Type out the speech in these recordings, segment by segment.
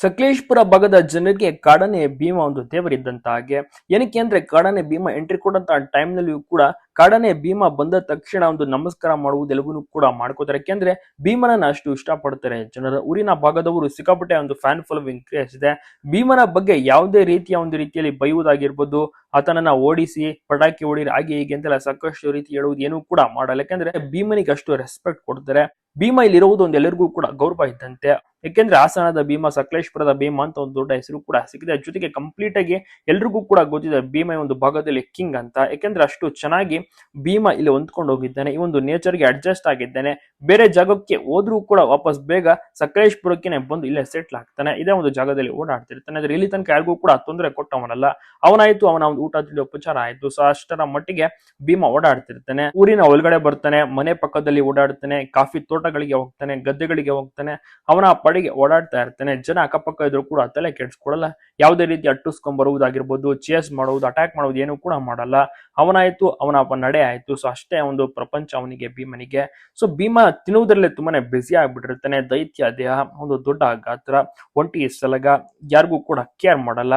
ಸಕಲೇಶ್ಪುರ ಭಾಗದ ಜನರಿಗೆ ಕಾಡನೆ ಭೀಮ ಒಂದು ದೇವರಿದ್ದಂತ ಹಾಗೆ ಏನಕ್ಕೆ ಅಂದ್ರೆ ಕಾಡನೆ ಭೀಮ ಎಂಟ್ರಿ ಕೊಡಂತ ಟೈಮ್ ನಲ್ಲಿಯೂ ಕೂಡ ಕಾಡನೆ ಭೀಮ ಬಂದ ತಕ್ಷಣ ಒಂದು ನಮಸ್ಕಾರ ಮಾಡುವುದೆಲ್ಲವನ್ನೂ ಕೂಡ ಮಾಡ್ಕೋತಾರೆ. ಯಾಕೆಂದ್ರೆ ಭೀಮನನ್ನ ಅಷ್ಟು ಇಷ್ಟಪಡ್ತಾರೆ. ಜನರ ಊರಿನ ಭಾಗದವರು ಸಿಕ್ಕಾಪಟ್ಟೆ ಒಂದು ಫ್ಯಾನ್ ಫಾಲೋವಿಂಗ್ ಕ್ರಿಯೇಟ್ ಇದೆ. ಭೀಮನ ಬಗ್ಗೆ ಯಾವುದೇ ರೀತಿಯ ಒಂದು ರೀತಿಯಲ್ಲಿ ಬೈಯುವುದಾಗಿರ್ಬೋದು, ಆತನನ್ನ ಓಡಿಸಿ, ಪಟಾಕಿ ಓಡಿ ಹಾಗೆ ಹೀಗೆ ಅಂತೆಲ್ಲ ಸಾಕಷ್ಟು ರೀತಿ ಹೇಳುವುದು ಏನೂ ಕೂಡ ಮಾಡಲ್ಲ. ಯಾಕೆಂದ್ರೆ ಭೀಮನಿಗೆ ಅಷ್ಟು ರೆಸ್ಪೆಕ್ಟ್ ಕೊಡ್ತಾರೆ. ಭೀಮ ಇಲ್ಲಿರುವುದು ಒಂದು ಎಲ್ಲರಿಗೂ ಕೂಡ ಗೌರವ ಇದ್ದಂತೆ. ಯಾಕೆಂದ್ರೆ ಹಾಸನದ ಭೀಮ, ಸಕಲೇಶ್ಪುರದ ಭೀಮ ಅಂತ ಒಂದು ದೊಡ್ಡ ಹೆಸರು ಕೂಡ ಸಿಕ್ಕಿದೆ. ಜೊತೆಗೆ ಕಂಪ್ಲೀಟ್ ಆಗಿ ಎಲ್ರಿಗೂ ಕೂಡ ಗೊತ್ತಿದೆ ಭೀಮ ಒಂದು ಭಾಗದಲ್ಲಿ ಕಿಂಗ್ ಅಂತ. ಯಾಕೆಂದ್ರೆ ಅಷ್ಟು ಚೆನ್ನಾಗಿ ಭೀಮ ಇಲ್ಲಿ ಹೊಂದ್ಕೊಂಡು ಹೋಗಿದ್ದಾನೆ. ಈ ಒಂದು ನೇಚರ್ಗೆ ಅಡ್ಜಸ್ಟ್ ಆಗಿದ್ದಾನೆ. ಬೇರೆ ಜಾಗಕ್ಕೆ ಹೋದ್ರೂ ಕೂಡ ವಾಪಸ್ ಬೇಗ ಸಕಲೇಶ್ಪುರಕ್ಕೆ ಬಂದು ಇಲ್ಲೇ ಸೆಟ್ಲ್ ಆಗ್ತಾನೆ. ಇದೇ ಒಂದು ಜಾಗದಲ್ಲಿ ಓಡಾಡ್ತಿರ್ತಾನೆ. ಆದ್ರೆ ಇಲ್ಲಿ ತನಕ ಯಾರಿಗೂ ಕೂಡ ತೊಂದರೆ ಕೊಟ್ಟವನಲ್ಲ. ಅವನಾಯ್ತು, ಅವನ ಒಂದು ಊಟ ಉಪಚಾರ ಆಯ್ತು. ಸೊ ಅಷ್ಟರ ಮಟ್ಟಿಗೆ ಭೀಮ ಓಡಾಡ್ತಿರ್ತಾನೆ. ಊರಿನ ಒಳಗಡೆ ಬರ್ತಾನೆ, ಮನೆ ಪಕ್ಕದಲ್ಲಿ ಓಡಾಡ್ತಾನೆ, ಕಾಫಿ ತೋಟಗಳಿಗೆ ಹೋಗ್ತಾನೆ, ಗದ್ದೆಗಳಿಗೆ ಹೋಗ್ತಾನೆ. ಅವನ ಪಡೆಗೆ ಓಡಾಡ್ತಾ ಇರ್ತಾನೆ. ಜನ ಅಕ್ಕಪಕ್ಕ ಇದ್ರು ಕೂಡ ತಲೆ ಕೆಡ್ಸ್ಕೊಡಲ್ಲ ಯಾವುದೇ ರೀತಿ ಅಟ್ಟಿಸ್ಕೊಂಡ್ ಬರುವುದಾಗಿರ್ಬೋದು ಚೇಸ್ ಮಾಡುವುದು ಅಟ್ಯಾಕ್ ಮಾಡುವುದು ಏನು ಕೂಡ ಮಾಡಲ್ಲ. ಅವನಾಯ್ತು, ಅವನ ನಡೆ ಆಯ್ತು. ಸೊ ಅಷ್ಟೇ ಒಂದು ಪ್ರಪಂಚ ಅವನಿಗೆ, ಭೀಮನಿಗೆ. ಸೊ ಭೀಮ ತಿನ್ನುವುದರಲ್ಲೇ ತುಂಬಾನೇ ಬ್ಯುಸಿ ಆಗ್ಬಿಟ್ಟಿರ್ತಾನೆ ದೈತ್ಯ ದೇಹ, ಒಂದು ದೊಡ್ಡ ಗಾತ್ರ, ಒಂಟಿ ಸಲಗ, ಯಾರಿಗೂ ಕೂಡ ಕೇರ್ ಮಾಡಲ್ಲ.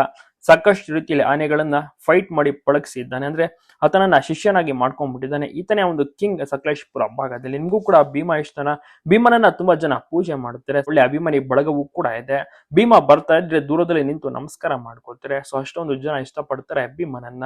ಸಾಕಷ್ಟು ರೀತಿಯಲ್ಲಿ ಆನೆಗಳನ್ನ ಫೈಟ್ ಮಾಡಿ ಪಳಗಿಸಿದ್ದಾನೆ. ಅಂದ್ರೆ ಆತನನ್ನ ಶಿಷ್ಯನಾಗಿ ಮಾಡ್ಕೊಂಡ್ಬಿಟ್ಟಿದ್ದಾನೆ. ಈತನೇ ಒಂದು ಕಿಂಗ್ ಸಕಲೇಶ್ಪುರ ಭಾಗದಲ್ಲಿ. ನಿಮಗೂ ಕೂಡ ಭೀಮ ಇಷ್ಟನ? ಭೀಮನನ್ನ ತುಂಬಾ ಜನ ಪೂಜೆ ಮಾಡ್ತಾರೆ. ಒಳ್ಳೆ ಅಭಿಮಾನಿ ಬಳಗವೂ ಕೂಡ ಇದೆ. ಭೀಮ ಬರ್ತಾ ಇದ್ರೆ ದೂರದಲ್ಲಿ ನಿಂತು ನಮಸ್ಕಾರ ಮಾಡ್ಕೊತಾರೆ ಸೊ ಅಷ್ಟೊಂದು ಜನ ಇಷ್ಟಪಡ್ತಾರೆ ಭೀಮನನ್ನ.